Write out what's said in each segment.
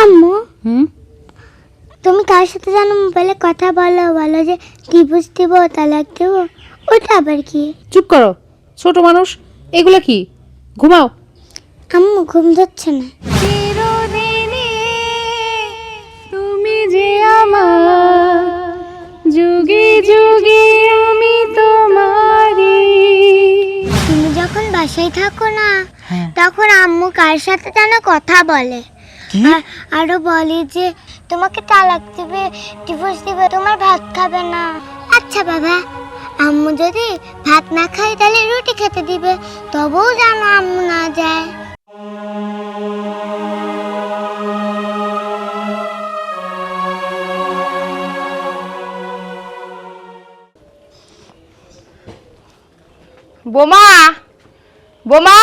আম্মু। হুম? তুমি কার সাথে জানো মোবাইলে কথা বলো বলো যে ডিভোর্স দিব তালাক দেব। ওটা আবার কি? চুপ করো। ছোট মানুষ এগুলো কি? ঘুমাও। আম্মু ঘুম ধরছে না। তুমি যে আমার যুগে যুগে আমি তোমারই। তুমি যখন বাসায় থাকো না হ্যাঁ। তখন আম্মু কার সাথে যেন কথা বলে? কি? আর আরও বলে যে তোমাকে তালাক দিবে ডিভোর্স দিবে তোমার ভাত খাবে না। আচ্ছা বাবা আম্মু যদি ভাত না খায় তাহলে রুটি খেতে দিবে তবুও যেন আম্মু না যায়। বোমা বোমা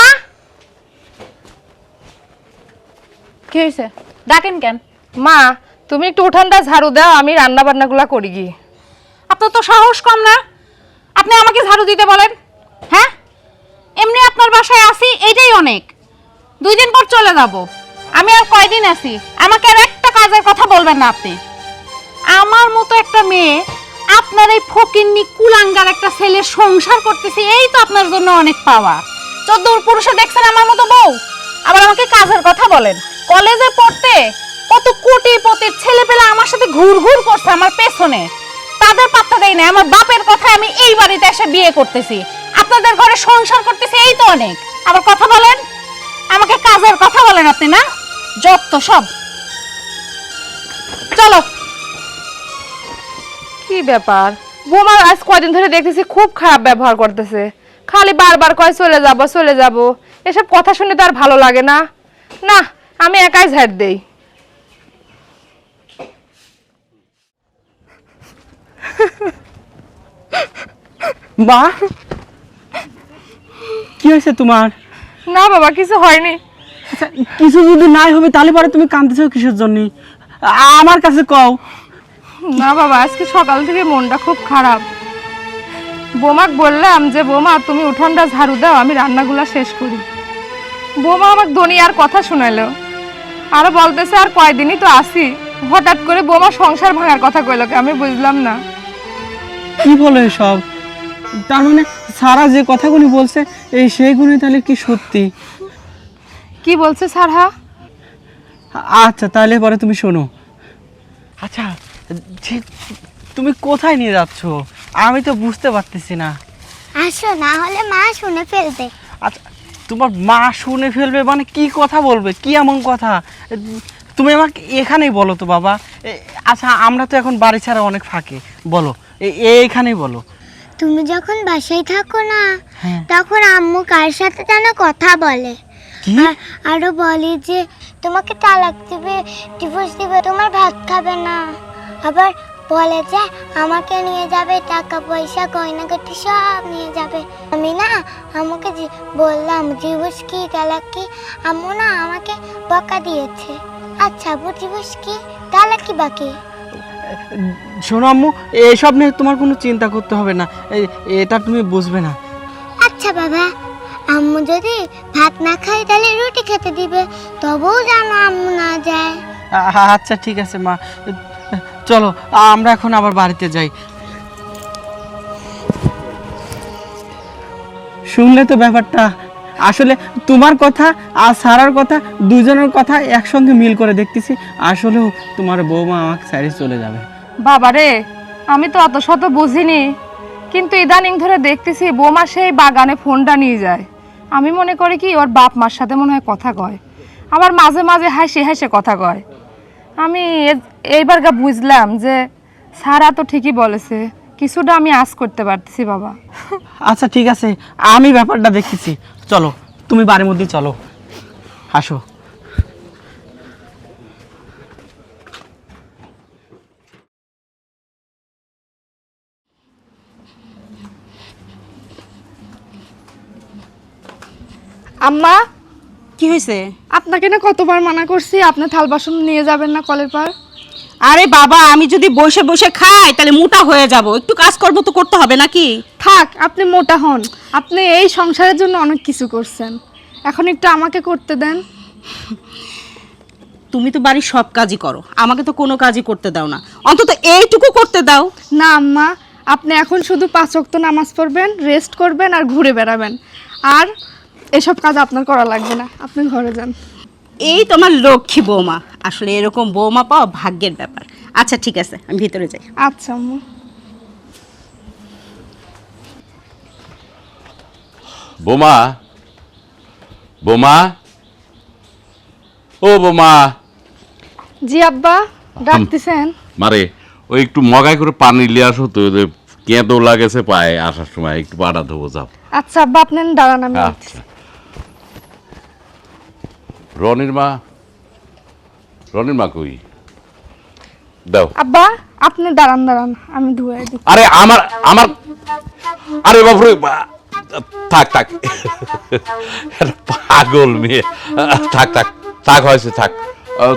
কি হয়েছে ডাকেন কেন? মা, তুমি একটু উঠানটা ঝাড়ু দাও, আমি রান্না বান্নাগুলা করি গিয়ে। আপনার তো সাহস কম না? আপনি আমাকে ঝাড়ু দিতে বলেন। হ্যাঁ? এমনি আপনার বাসায় আসি, এটাই অনেক। দুই দিন পর চলে যাব। আমি আর কয়দিন আছি? আমাকে আর একটা কাজের কথা বলবেন না আপনি। আমার মতো একটা মেয়ে, আপনার এই ফকিন্নি কুলাঙ্গার একটা ছেলে সংসার করতেছে, এই তো আপনার জন্য অনেক পাওয়া। চোদ্দ পুরুষে দেখছেন আমার মতো বউ? আবার আমাকে কাজের কথা বলেন। কলেজে পড়তে কত কোটি পতির ছেলে পেলে আমার সাথে ঘুর ঘুর করছে আমার পেছনে। তাদের পাত্তা দেয় না আমার বাপের কথা আমি এই বাড়িতে এসে বিয়ে করতেছি। আপনাদের ঘরে সংসার করতেছি, এই তো অনেক। আবার কথা বলেন। আমাকে কাজের কথা বলেন আপনি, না? যত সব। চলো। কি ব্যাপার? বোমার আজ কয়দিন ধরে দেখতেছি খুব খারাপ ব্যবহার করতেছে। খালি বারবার কয়, চলে যাব চলে যাব। এসব কথা শুনে তো আর ভালো লাগে না। না আমি একাই ঝাড় দেই। মা? কি হয়েছে তোমার? না বাবা কিছু হয়নি। আচ্ছা, কিছু যদি নাই হবে তাহলে পরে তুমি কাঁদতেছো কিসের জন্য? আমার কাছে কও। না বাবা আজকে সকাল থেকে মনটা খুব খারাপ। বোমাক বললাম যে বোমা তুমি উঠানটা ঝাড়ু দাও আমি রান্নাগুলা শেষ করি। বোমা আমাকে দুনিয়ার কথা শোনালো। আর বলতেছে আর কয়দিনই তো আসি হঠাৎ করে বোমা সংসার ভাঙার কথা কইলো আমি বুঝলাম না। কি বলো এসব? তার মানে সারা যে কথাগুলি বলছে এই সেইগুলি তাহলে কি সত্যি? কি বলছে সারহা? আচ্ছা তাহলে পরে তুমি শোনো। আচ্ছা যে তুমি কোথায় নিয়ে যাচ্ছ? আমি তো বুঝতে পারতেছি না। আসো না হলে মা শুনে ফেলবে। আচ্ছা তোমার মা শুনে ফেলবে মানে কি কথা বলবে? কি এমন কথা? তুমি আমাকে এখানেই বলো তো বাবা। আচ্ছা আমরা তো এখন বাড়ি ছাড়া অনেক ফাঁকে। বলো এইখানেই বলো। তুমি যখন বাসায় থাকো না হ্যাঁ। তখন আম্মু কার সাথে যেন কথা বলে? আরও বলে যে তোমাকে তালাক দিবে ডিভোর্স দিবে তোমার ভাত খাবে না। আবার বলে যে আমাকে নিয়ে যাবে টাকা পয়সা গয়নাগাটি সব নিয়ে যাবে। আমি না আমাকে বললাম ডিভোর্স কি তালাক কি? আম্মু না আমাকে বকা দিয়েছে। আচ্ছা ডিভোর্স কি তালাক কি বাকি? শোনো আম্মু এসব নিয়ে তোমার কোনো চিন্তা করতে হবে না। এটা তুমি বুঝবে না। আচ্ছা বাবা। আম্মু যদি ভাত না খায় তাহলে রুটি খেতে দিবে। তবুও যেন আম্মু না যায়। আচ্ছা ঠিক আছে মা। চলো, আমরা এখন আবার বাড়িতে যাই। শুনলে তো ব্যাপারটা। আসলে তোমার কথা আর সারার কথা, দুজনের কথা একসঙ্গে মিল করে দেখতেছি। আসলেও তোমার বৌমা আমাকে স্যারে চলে যাবে। বাবারে আমি তো অত শত বুঝিনি। কিন্তু ইদানিং ধরে দেখতেছি বোমা সেই বাগানে ফোনটা নিয়ে যায়। আমি মনে করি কি, ওর বাপ মার সাথে মনে হয় কথা কয়। আবার মাঝে মাঝে হাসি হাসে কথা কয়। আমি এইবার গা বুঝলাম যে সারা তো ঠিকই বলেছে। কিছুটা আমি আজ করতে পারতেছি বাবা। আচ্ছা ঠিক আছে। আমি ব্যাপারটা দেখতেছি। চলো তুমি বাড়ির মধ্যে চলো। আসো। আম্মা? কি হয়েছে? আপনাকে না কতবার মানা করছি আপনি থাল বাসন নিয়ে যাবেন না কলের পার আরে বাবা আমি যদি বসে বসে খাই তাহলে মোটা হয়ে যাব। একটু কাজ করব তো করতে হবে নাকি? থাক আপনি মোটা হন। আপনি এই সংসারের জন্য অনেক কিছু করছেন। এখন একটু আমাকে করতে দেন। তুমি তো বাড়ির সব কাজই করো। আমাকে তো কোনো কাজই করতে দাও না। অন্তত এইটুকু করতে দাও। না আম্মা আপনি এখন শুধু পাঁচ ওয়াক্ত নামাজ পড়বেন রেস্ট করবেন আর ঘুরে বেড়াবেন। আর এসব কাজ আপনার করা লাগবে না। আপনি ঘরে যান। এই তোমার লক্ষ্মী বৌমা। আসলে এরকম বৌমা পাওয়া ভাগ্যের ব্যাপার। আচ্ছা ঠিক আছে আমি ভিতরে যাই। আচ্ছা আম্মু। বোমা বোমা। ও বোমা। জি আব্বা ডাকতেছেন? মারে ওই একটু মগাই করে পানি নিয়ে আসো তো কেঁদো লাগেছে পায়ে আসার সময় একটু পাড়া দেবো যাও। আচ্ছা আব্বা আপনি দাঁড়ান আমি আচ্ছা। রনির মা রনির মা কই? দাও। আব্বা আপনি দাঁড়ান দাঁড়ান আমি ধুয়ে দিই। আরে আমার আমার আরে বাবরে বা- থাক থাক। পাগল মেয়ে। থাক থাক থাক হয়েছে থাক।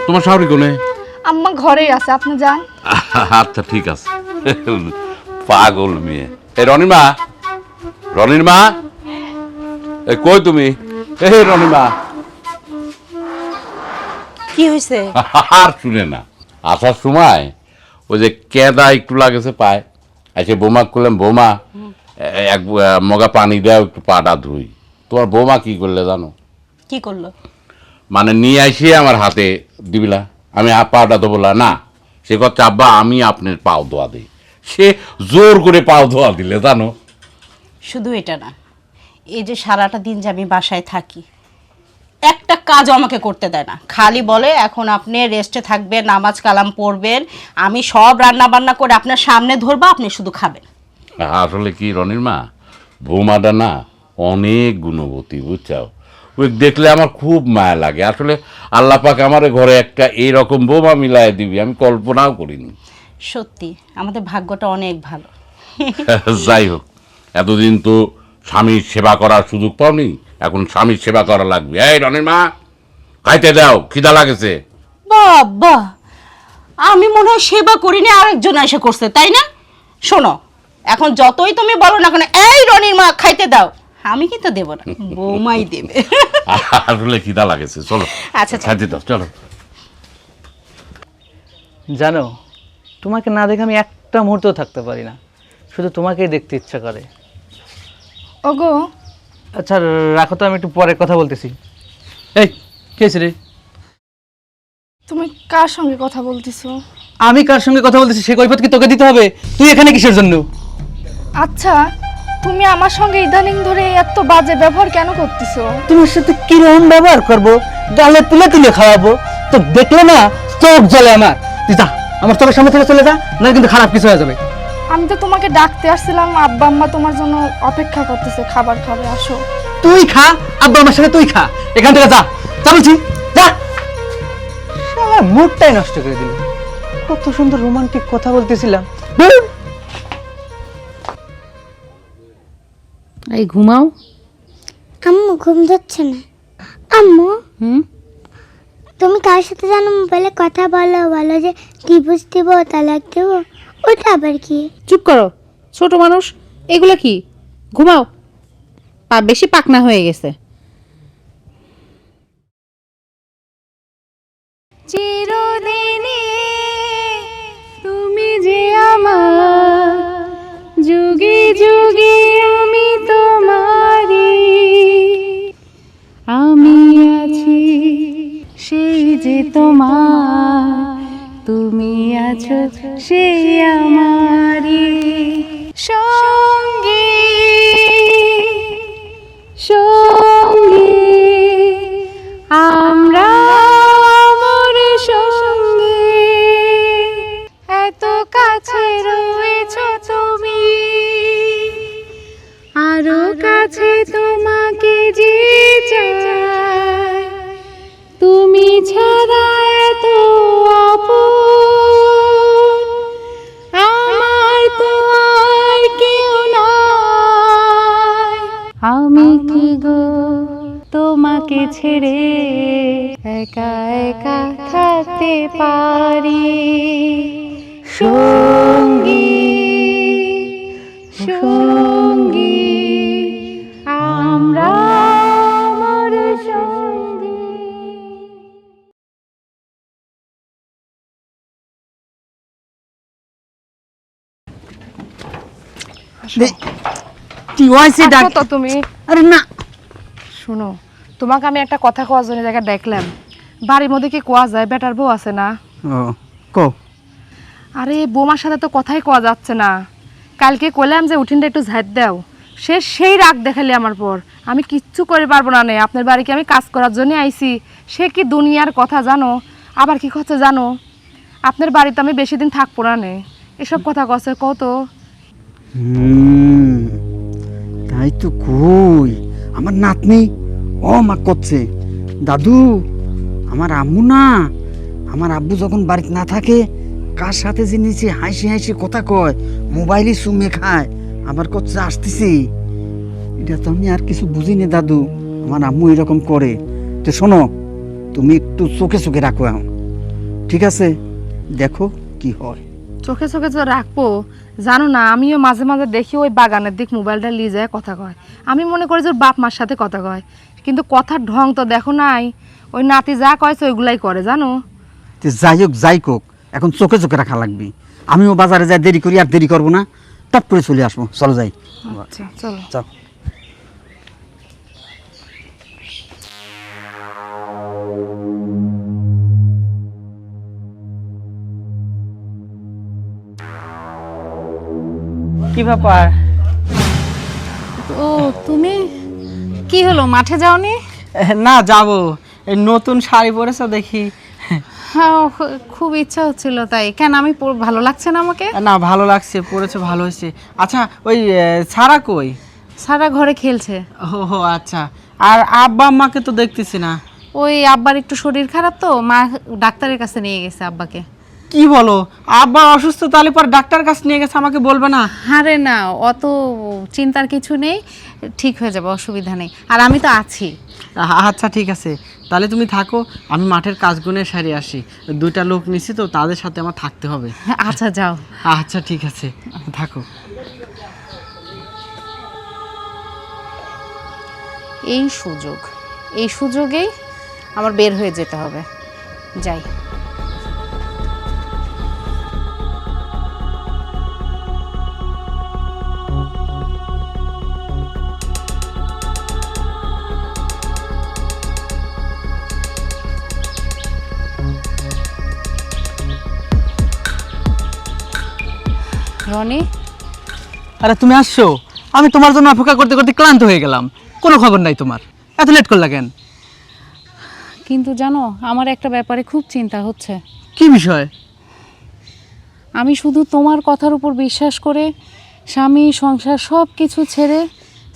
তোমার শাহরি কোনে? আম্মা ঘরেই আছে আপনি যান। আচ্ছা ঠিক আছে। পাগল মেয়ে। এই রনির মা রনির মা? এ কই তুমি? এ রনির মা। কি হয়েছে আর শুনে না। আসার সময় ওই যে কেদা একটু লাগেছে পায়। এসে বোমা করলাম বোমা এক মগা পানি দেও একটু পাটা ধুই। তোমার বোমা কি করলে জানো? কি করল? মানে নিয়ে আসিয়ে আমার হাতে দিবিলা আমি আর পাওটা দেবোলা না। সে কথা আব্বা আমি আপনার পাও ধোয়া দিই। সে জোর করে পাও ধোয়া দিলে জানো? শুধু এটা না এই যে সারাটা দিন যে আমি বাসায় থাকি একটা কাজও আমাকে করতে দেয় না। খালি বলে এখন আপনি রেস্টে থাকবেন নামাজ কালাম পড়বেন আমি সব রান্না বান্না করে আপনার সামনে ধরবো আপনি শুধু খাবেন। আসলে কি রনির মা? বৌমাটা না অনেক গুণবতী বুঝছাও? ওই দেখলে আমার খুব মায়া লাগে। আসলে আল্লাহ পাক আমার ঘরে একটা এইরকম বৌমা মিলাই দিবি আমি কল্পনাও করিনি। সত্যি আমাদের ভাগ্যটা অনেক ভালো। যাই হোক এতদিন তো স্বামীর সেবা করার সুযোগ পাওনি এখন স্বামীর সেবা করা লাগবে। এই রনির মা খাইতে দাও খিদা লাগেছে। বাবা আমি মনে হয় সেবা করিনি আরেকজন এসে করছে তাই না? শোনো এখন যতই তুমি বলো না কেন এই রনির মা খাইতে দাও। আমি কিন্তু দেবো না বৌমাই দেবে। আসলে খিদা লাগেছে চলো। আচ্ছা, আচ্ছা। খাইতে দাও চলো। জানো তোমাকে না দেখে আমি একটা মুহূর্ত থাকতে পারি না। শুধু তোমাকেই দেখতে ইচ্ছা করে। ওগো আচ্ছা রাখো তো আমি একটু পরে কথা বলতেছি। এই কে রে? তুমি কার সঙ্গে কথা বলতেছো? আমি কার সঙ্গে কথা বলতেছি? সে কৈফত কি তোকে দিতে হবে? তুই এখানে কিসের জন্য? আচ্ছা তুমি আমার সঙ্গে ইদানিং ধরে এত বাজে ব্যবহার কেন করতেছো? তোমার সাথে কীরকম ব্যবহার করব? গালে তুলে তুলে খাওয়াবো? তো দেখলে না চোখ জ্বলে আমার। তুই যা আমার চোখের সামনে থেকে চলে যা না কিন্তু খারাপ কিছু হয়ে যাবে। আমি তো তোমাকে ডাকতে আসছিলাম আব্বা আম্মা তোমার জন্য অপেক্ষা করতেছে খাবার খাবে আসো। তুই খা আব্বা আমার সাথে তুই খা। এখান থেকে যা। যা বলছি যা। শালা মুডটাই নষ্ট করে দিল। কত সুন্দর রোমান্টিক কথা বলতেছিলাম। এই ঘুমাও। আম্মু ঘুম যাচ্ছে না। আম্মু। হুম? তুমি কার সাথে জানো মোবাইলে কথা বলো বলো যে ডিভোর্স দিব তালাক দেবো ওটা আবার কি? চুপ করো। ছোট মানুষ, এগুলো কি? ঘুমাও। পা বেশি পাকনা হয়ে গেছে। তোমার, তুমি আছো সেই আমারি সঙ্গী। সঙ্গী, আমরা মোর সঙ্গে। এত কাছে রয়েছো তুমি, আরও কাছে তোমাকে যে চাই তুমি ছাড়া ছেড়ে একা একা থাকতে পারি। সঙ্গী সঙ্গী আমরা ডাক্তার তুমি। আরে না। শোনো তোমাকে আমি একটা কথা কোয়ার জন্য জায়গায় দেখলাম। বাড়ির মধ্যে কি কোয়া যায়? বেটার বউ আছে না? ও কো আরে বৌমার সাথে তো কথাই কোয়া যাচ্ছে না। কালকে কইলাম যে উঠিনটা একটু ঝাঁট দাও। সে সেই রাগ দেখালি আমার পর। আমি কিচ্ছু করে পারব না নে। আপনার বাড়িকে আমি কাজ করার জন্য আইছি? সে কি দুনিয়ার কথা জানো? আবার কি কথা জানো? আপনার বাড়িতে আমি বেশি দিন থাকব না নে। এসব কথা কছে কত তাই তো কই। আমার নাতনি ও মা করছে। দাদু, আমার আম্মু না, আমার আব্বু যখন বাড়িতে না থাকে, কার সাথে যে নিচে হাসি হাসি কথা কয় মোবাইলে সুমে খায়, আবার করছে আসতেছি। এটা তো আমি আর কিছু বুঝিনি দাদু, আমার আম্মু এরকম করে। তো শোনো, তুমি একটু চোখে চোখে রাখো এখন, ঠিক আছে? দেখো কি হয়। চোখে চোখে তো রাখব। জানো না, আমিও মাঝে মাঝে দেখি ওই বাগানের দিক মোবাইলটা নিয়ে যায় কথা কয়। আমি মনে করি যে ওর বাপ মার সাথে কথা কয়। কিন্তু কথার ঢং তো দেখো নাই। ওই নাতি যা কয়েছে ওইগুলাই করে জানো? তো যাই হোক যাই হোক এখন চোখে চোখে রাখা লাগবে। আমিও বাজারে যাই দেরি করি আর দেরি করব না। টপ করে চলে আসব। চলো যাই। আচ্ছা চলো। চল। কি ব্যাপার? ও তুমি? কি হলো মাঠে যাওনি? না যাব। নতুন শাড়ি পরেছো দেখি। হ্যাঁ খুব ইচ্ছা হচ্ছিল তাই। কেন আমি ভালো লাগছে না আমাকে? না ভালো লাগছে পরেছো ভালো হয়েছে। আচ্ছা ওই সারা কই? সারা ঘরে খেলছে। ও হো, আচ্ছা। আর আব্বা আম্মাকে তো দেখতেছি না। ওই আব্বার একটু শরীর খারাপ তো মা ডাক্তারের কাছে নিয়ে গেছে আব্বাকে। কি বলো? আব্বা অসুস্থ তাহলে পর ডাক্তার কাছে নিয়ে গেছে আমাকে বলবে না। আরে না অত চিন্তার কিছু নেই ঠিক হয়ে যাবে অসুবিধা নেই। আর আমি তো আছি। আচ্ছা ঠিক আছে। তাহলে তুমি থাকো আমি মাঠের কাজগুনে সারি আসি। দুইটা লোক নিছি তো তাদের সাথে আমার থাকতে হবে। আচ্ছা যাও। আচ্ছা ঠিক আছে। থাকো। এই সুযোগ এই সুযোগেই আমার বের হয়ে যেতে হবে। যাই। রনি আরে তুমি আসছো? আমি তোমার জন্য অপেক্ষা করতে করতে ক্লান্ত হয়ে গেলাম। কোনো খবর নাই তোমার। এত লেট করলা কেন? কিন্তু জানো আমার একটা ব্যাপারে খুব চিন্তা হচ্ছে। কি বিষয়? আমি শুধু তোমার কথার উপর বিশ্বাস করে স্বামী সংসার সব কিছু ছেড়ে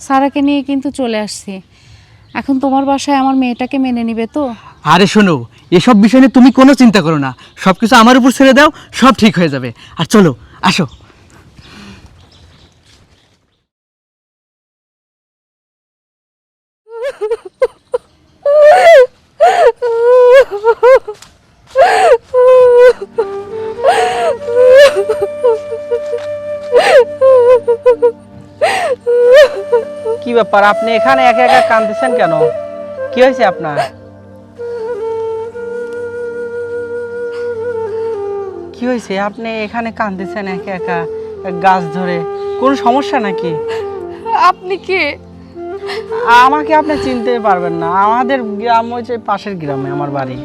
সারাকে নিয়ে কিন্তু চলে আসছি। এখন তোমার বাসায় আমার মেয়েটাকে মেনে নিবে তো? আরে শোনো এসব বিষয় নিয়ে তুমি কোনো চিন্তা করো না। সব কিছু আমার উপর ছেড়ে দাও সব ঠিক হয়ে যাবে। আর চলো আসো। ব্যাপার আপনি এখানে একা একা কাঁদতেছেন কেন? কি হয়েছে আপনার? কি হয়েছে? আপনি এখানে কাঁদতেছেন একা একা গাছ ধরে। কোনো সমস্যা নাকি? আপনি কে? আমাকে আপনি চিনতে পারবেন না। আমাদের গ্রাম হচ্ছে পাশের গ্রামে আমার বাড়ি।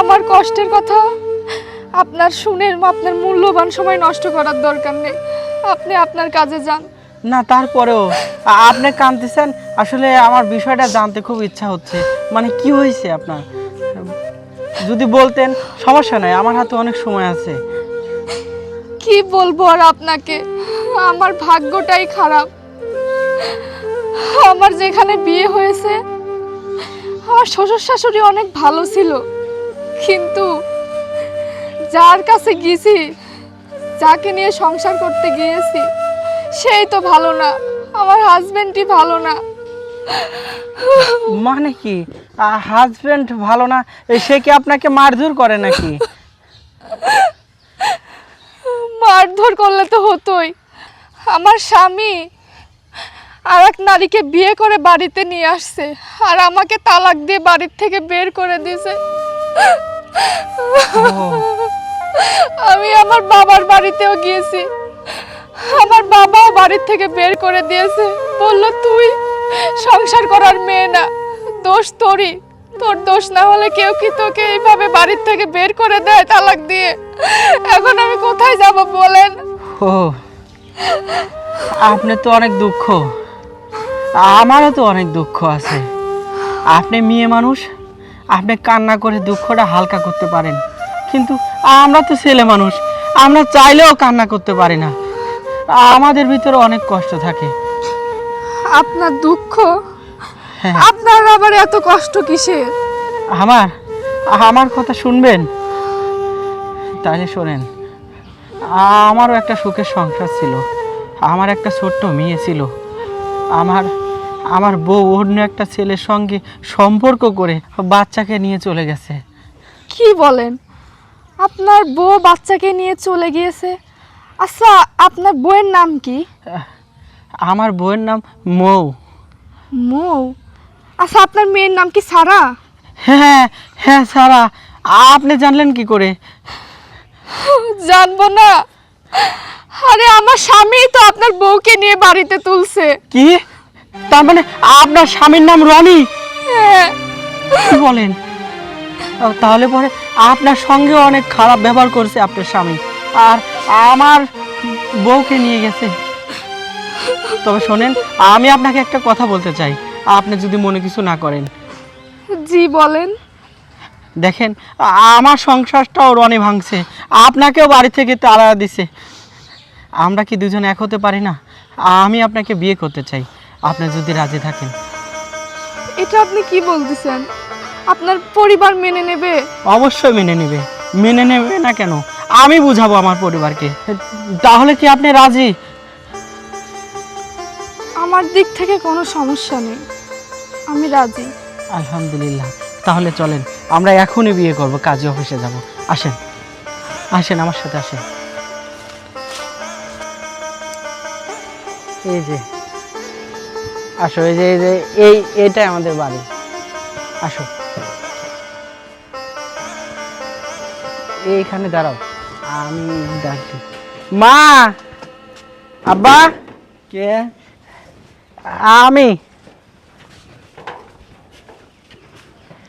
আমার কষ্টের কথা আপনার শুনে আপনার মূল্যবান সময় নষ্ট করার দরকার নেই। আপনি আপনার কাজে যান। না, তারপরেও আপনি কাঁদতেছেন। আসলে আমার বিষয়টা জানতে খুব ইচ্ছা হচ্ছে। মানে কি হয়েছে আপনার? যদি বলতেন, সমস্যা নাই, আমার হাতে অনেক সময় আছে। কি বলব আর আপনাকে? আমার ভাগ্যটাই খারাপ। আমার যেখানে বিয়ে হয়েছে, আমার শ্বশুর শাশুড়ি অনেক ভালো ছিল। কিন্তু যার কাছে গিয়েছি যাকে নিয়ে সংসার করতে গিয়েছি সেই তো ভালো না আমার হাজবেন্ডই ভালো না। মানে কি? হাজবেন্ড ভালো না সে কি আপনাকে মারধর করে নাকি? মারধর করলে তো হতোই। আমার স্বামী আর এক নারীকে বিয়ে করে বাড়িতে নিয়ে আসছে আর আমাকে তালাক দিয়ে বাড়ির থেকে বের করে দিয়েছে। আমি আমার বাবার বাড়িতেও গিয়েছি। আমার বাবাও বাড়ির থেকে বের করে দিয়েছে। বলল, তুই সংসার করার মেয়ে না, দোষ তোরই। তোর দোষ না হলে কেউ কি তোকে এইভাবে বাড়ির থেকে বের করে দেয় তালাক দিয়ে? এখন আমি কোথায় যাব বলেন? ও আপনার তো অনেক দুঃখ। আমারও তো অনেক দুঃখ আছে। আপনি মেয়ে মানুষ, আপনি কান্না করে দুঃখটা হালকা করতে পারেন। কিন্তু আমরা তো ছেলে মানুষ, আমরা চাইলেও কান্না করতে পারি না। আমাদের ভিতরে অনেক কষ্ট থাকে। আপনার দুঃখ? হ্যাঁ। আপনার আবার এত কষ্ট কিসের? আমার আমার কথা শুনবেন? তাহলে শোনেন আমারও একটা সুখের সংসার ছিল। আমার একটা ছোট্ট মেয়ে ছিল। আমার আমার বউ অন্য একটা ছেলের সঙ্গে সম্পর্ক করে বাচ্চাকে নিয়ে চলে গেছে। কি বলেন? আপনার বউ বাচ্চাকে নিয়ে চলে গিয়েছে? আচ্ছা আপনার বউয়ের নাম কি? আমার বউয়ের নাম মৌ। মৌ? আচ্ছা আপনার মেয়ের নাম কি সারা? হ্যাঁ হ্যাঁ সারা। আপনি জানলেন কি করে? জানব না। আরে আমার স্বামী তো আপনার বউকে নিয়ে বাড়িতে তুলছে। কি? তার মানে আপনার স্বামীর নাম রনি? হ্যাঁ। কি বলেন? তাহলে পরে আপনার সঙ্গে অনেক খারাপ ব্যবহার করছে আপনার স্বামী। আর আমার বউকে নিয়ে গেছে। তবে শোনেন আমি আপনাকে একটা কথা বলতে চাই। আপনি যদি মনে কিছু না করেন। জি বলেন। দেখেন আমার সংসারটাও রনে ভাঙছে। আপনাকেও বাড়ি থেকে তাড়া দিছে। আমরা কি দুজন এক হতে পারি না? আমি আপনাকে বিয়ে করতে চাই। আপনি যদি রাজি থাকেন। এটা আপনি কি বলতেছেন? আপনার পরিবার মেনে নেবে? অবশ্যই মেনে নেবে। মেনে নেবে না কেন? আমি বুঝাবো আমার পরিবারকে। তাহলে কি আপনি রাজি? আমার দিক থেকে কোনো সমস্যা নেই। আমি রাজি। আলহামদুলিল্লাহ। তাহলে চলেন আমরা এখনই বিয়ে করব কাজী অফিসে যাব। আসেন আসেন আমার সাথে আসেন। এই যে আসো এই যে এই যে এই এইটাই আমাদের বাড়ি। আসো। এইখানে দাঁড়াও। আমি ডাকছি। মা! আব্বা! কে? আমি।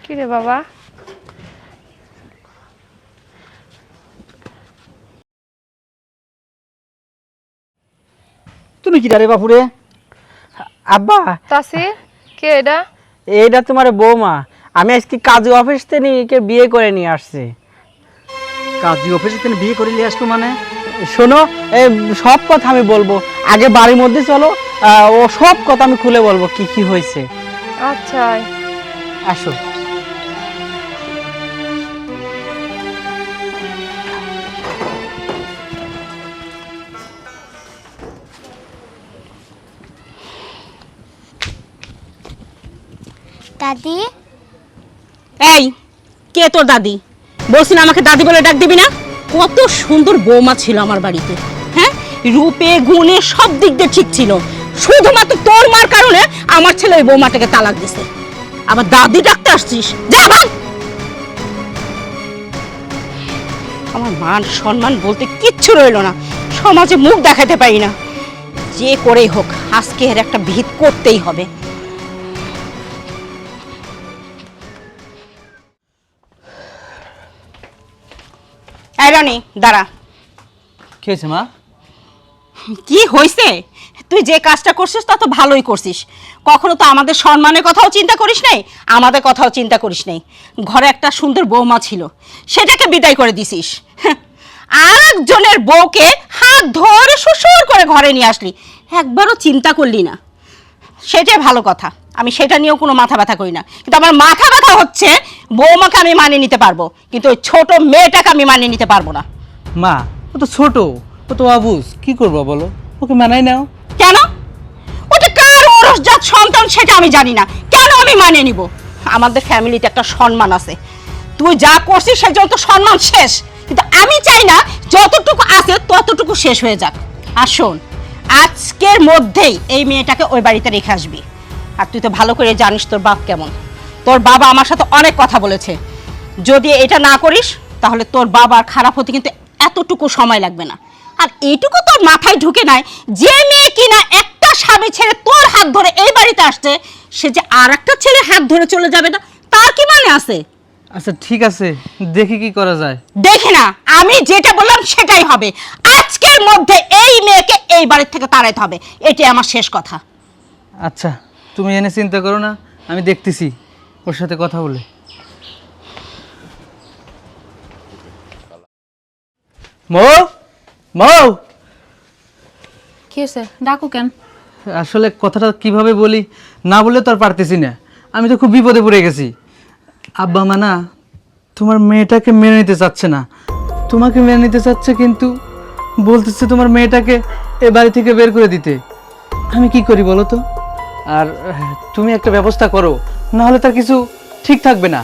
কি রে বাবা? তুমি কি রে বাপুরে? আব্বা! তাসির কে এটা? এইটা তোমার বৌমা। আমি আজকে কাজী অফিস থেকে বিয়ে করে নিয়ে আসছি। কাজী অফিসে তিনি বিয়ে করে নিয়ে আসলো মানে? শোনো এ, সব কথা আমি বলব। আগে বাড়ির মধ্যে চলো আহ, ও সব কথা আমি খুলে বলব কি কি হয়েছে। আচ্ছা। আসো। দাদি? এই কে তোর দাদি? বলছি না, আমাকে দাদি বলে ডাক দিবি না? কত সুন্দর বৌমা ছিল আমার বাড়িতে হ্যাঁ? রূপে, গুণে সব দিক দিয়ে ঠিক ছিল। শুধুমাত্র তোর মার কারণে আমার ছেলে ওই বৌমাটাকে তালাক দিছে। আবার দাদি ডাকতে আসছিস? যা আমার মান সম্মান বলতে কিচ্ছু রইল না। সমাজে মুখ দেখাতে পারি না। যে করেই হোক আজকে এর একটা ভিত করতেই হবে। এই দাঁড়া। কি হয়েছে মা? কি হয়েছে তুই যে কাজটা করছিস তা তো ভালোই করছিস। কখনো তো আমাদের সম্মানের কথাও চিন্তা করিস নাই আমাদের কথাও চিন্তা করিস নাই। ঘরে একটা সুন্দর বৌমা ছিল সেটাকে বিদায় করে দিছিস। আর একজনের বউকে হাত ধরে শ্বশুর করে ঘরে নিয়ে আসলি একবারও চিন্তা করলি না। সেটাই ভালো কথা। আমি সেটা নিয়েও কোনো মাথা ব্যথা করি না। কিন্তু আমার মাথা ব্যথা হচ্ছে বৌমাকে আমি মানিয়ে নিতে পারব। কিন্তু ওই ছোট মেয়েটাকে আমি মানিয়ে নিতে পারব না। মা ও তো ছোট ও তো অবুজ কি করব বলো? ওকে মানাই নাও। কেন? ও ওটা কার ওরসজাত সন্তান সেটা আমি জানি না। কেন আমি মানিয়ে নিব? আমাদের ফ্যামিলিতে একটা সম্মান আছে। তুই যা করছিস সেই জন্য তো সম্মান শেষ। কিন্তু আমি চাই না যতটুকু আছে ততটুকু শেষ হয়ে যাক। আর শোন আজকের মধ্যেই এই মেয়েটাকে ওই বাড়িতে রেখে আসবি। আর তুই তো ভালো করে জানিস তোর বাপ কেমন। তোর বাবা আমার সাথে অনেক কথা বলেছে। যদি এটা না করিস তাহলে তোর বাবার খারাপ হতে কিন্তু এতটুকু সময় লাগবে না। আর এইটুকু তোর মাথায় ঢুকে নাই যে মেয়ে কিনা একটা স্বামী ছেড়ে তোর হাত ধরে এই বাড়িতে আসছে সে যে আর একটা ছেলে হাত ধরে চলে যাবে না তার কি মানে আছে? আচ্ছা ঠিক আছে দেখি কি করা যায়। দেখি না আমি যেটা বললাম সেটাই হবে। আজকের মধ্যে এই মেয়েকে এই বাড়ির থেকে তাড়াইতে হবে। এটাই আমার শেষ কথা। আচ্ছা। তুমি এনে চিন্তা করো না আমি দেখতেছি ওর সাথে কথা বলে। মৌ মৌ! কি হয়েছে? ডাকো কেন? আসলে কথাটা কীভাবে বলি না বলে তো আর পারতেছি না। আমি তো খুব বিপদে পড়ে গেছি। আব্বা মানা তোমার মেয়েটাকে মেনে নিতে চাচ্ছে না। তোমাকে মেনে নিতে চাচ্ছে কিন্তু বলতেছে তোমার মেয়েটাকে এ বাড়ি থেকে বের করে দিতে। আমি কি করি বলো তো? আর তুমি একটা ব্যবস্থা করো না হলে তার কিছু ঠিক থাকবে না।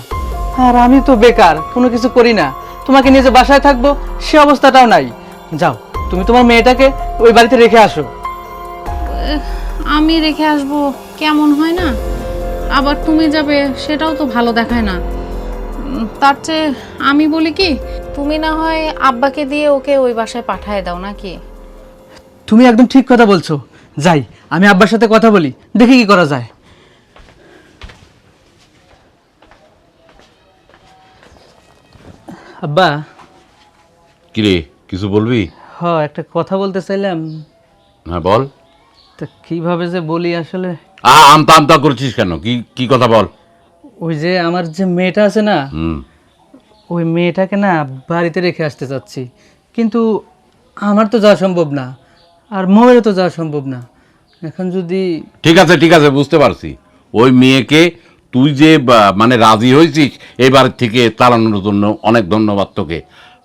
আর আমি তো বেকার কোনো কিছু করি না। তোমাকে নিয়ে যে বাসায় থাকব সে অবস্থাটাও নাই। যাও তুমি তোমার মেয়েটাকে ওই বাড়িতে রেখে আসো। আমি রেখে আসব কেমন হয় না? আবার তুমি যাবে সেটাও তো ভালো দেখায় না। তার চেয়ে আমি বলি কি তুমি না হয় আব্বাকে দিয়ে ওকে ওই বাসায় পাঠায় দাও নাকি? তুমি একদম ঠিক কথা বলছো। যাই আমি আব্বার সাথে কথা বলি দেখি কি করা যায়। আব্বা। কিরে কিছু বলবি? হ একটা কথা বলতে চাইলাম। হ্যাঁ বল। তা কীভাবে যে বলি আসলে? আ আমতা আমতা করছিস কেন? কি কি কথা বল। ওই যে আমার যে মেয়েটা আছে না হুম। ওই মেয়েটাকে না বাড়িতে রেখে আসতে চাচ্ছি। কিন্তু আমার তো যাওয়া সম্ভব না। আর মৌয়েরও তো যাওয়া সম্ভব না। এখন যদি ঠিক আছে ঠিক আছে বুঝতে পারছি। ওই মেয়েকে তুই যে মানে রাজি হয়েছিস এবার থেকে চালানোর জন্য অনেক ধন্যবাদ তোকে।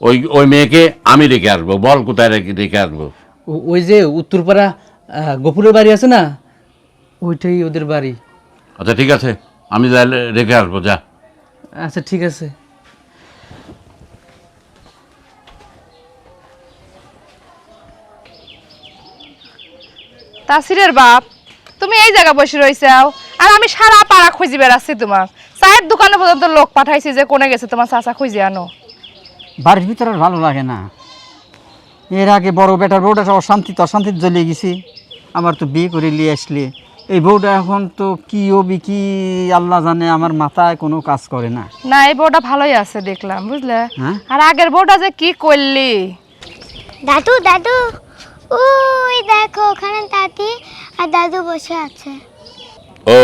ওই ওই মেয়েকে আমি রেখে আসব বল কোথায় রেখে রেখে আসব? ওই যে উত্তরপাড়া গোপুরের বাড়ি আছে না? ওইটাই ওদের বাড়ি। আচ্ছা ঠিক আছে আমি তাহলে রেখে আসব যা। আচ্ছা ঠিক আছে। তাসিরের বাপ তুমি এই জায়গা বসে রইছাও আর আমি সারা পাড়া খুঁজি বেড়াচ্ছি তোমার। চায়ের দোকানে পর্যন্ত লোক পাঠাইছি যে কোনে গেছে তোমার চাচা খুঁজে আনো। বাড়ির ভিতরে আর ভালো লাগে না। এর আগে বড় বেটার বউটা সব অশান্তিতে অশান্তিতে জ্বলিয়ে গেছি। আমার তো বিয়ে করে নিয়ে আসলে। এই বউটা এখন তো কি হবি কি আল্লাহ জানে আমার মাথায় কোনো কাজ করে না। না এই বউটা ভালোই আছে দেখলাম বুঝলে? হ্যাঁ? আর আগের বউটা যে কি করলি? দাদু দাদু। ওই দেখো ওখানে দাদি আর দাদু বসে আছে। ও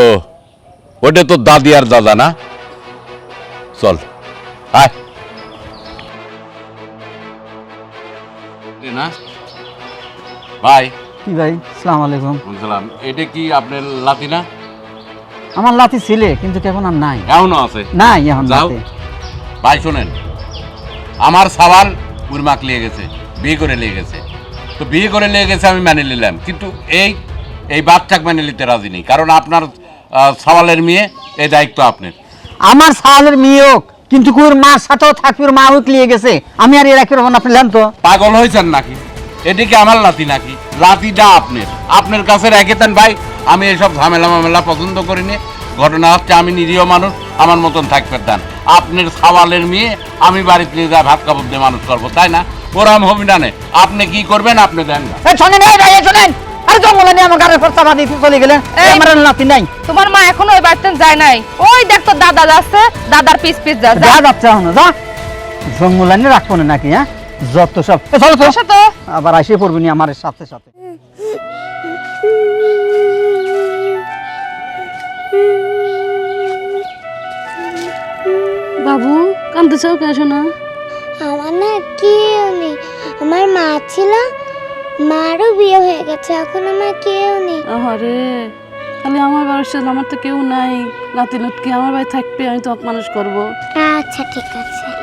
ওটা তো দাদি আর দাদা না? চল আয়। না? ভাই। কি ভাই? সালাম আলাইকুম। এটা কি আপনার লাতি না? আমার লাতি ছেলে কিন্তু এখন আর নাই। এখনও আছে? নাই এখন যাও। ভাই শোনেন। আমার উর্মাক লিয়ে গেছে বিয়ে করে নিয়ে গেছে। তো বিয়ে করে নিয়ে গেছে আমি মেনে নিলাম। কিন্তু এই এই বাচ্চাকে মেনে নিতে রাজি নেই। কারণ আপনার সওয়ালের মেয়ে এই দায়িত্ব আপনার। আমার সালের মেয়ে হোক কিন্তু ওর মার সাথেও থাকবে মা হোক লিয়ে গেছে। আমি আর এরা কীরকম আপনি জান তো। পাগল হয়েছেন নাকি? এদিকে আমার লাতি নাকি? লাতিটা আপনার। আপনার কাছে রেখেতেন ভাই আমি এসব ঝামেলা মামেলা পছন্দ করি নে ঘটনা হচ্ছে আমি নিরীহ মানুষ আমার মতন থাকবে দেন আপনার সওয়ালের মেয়ে আমি বাড়িতে নিয়ে যা ভাত কাপড় দিয়ে মানুষ করব তাই না? ওরাম হবি না আপনি কি করবেন আপনি দেন না। শোনেন এই ভাই শোনেন। আরে জঙ্গলে নিয়ে আমার গাড়ির খরচা বাদ চলে গেলেন। আমার নাতি নাই। তোমার মা এখনও ওই বাড়িতে যায় নাই। ওই দেখ তোর দাদা যাচ্ছে দাদার পিস পিস যাচ্ছে যা। যাচ্ছে এখন যা। জঙ্গল আনি রাখব না নাকি হ্যাঁ? যত সব চলো তো। আবার আসে পড়বি নি আমার সাথে সাথে। বাবু কান্দতে চাও না না কেউ নেই। আমার মা ছিল মারও বিয়ে হয়ে গেছে এখন আমার কেউ নেই। আরে খালি আমার বাড়ির সাথে আমার তো কেউ নাই। নাতি লুটকি আমার বাড়ি থাকবে আমি তো মানুষ করব। আচ্ছা ঠিক আছে।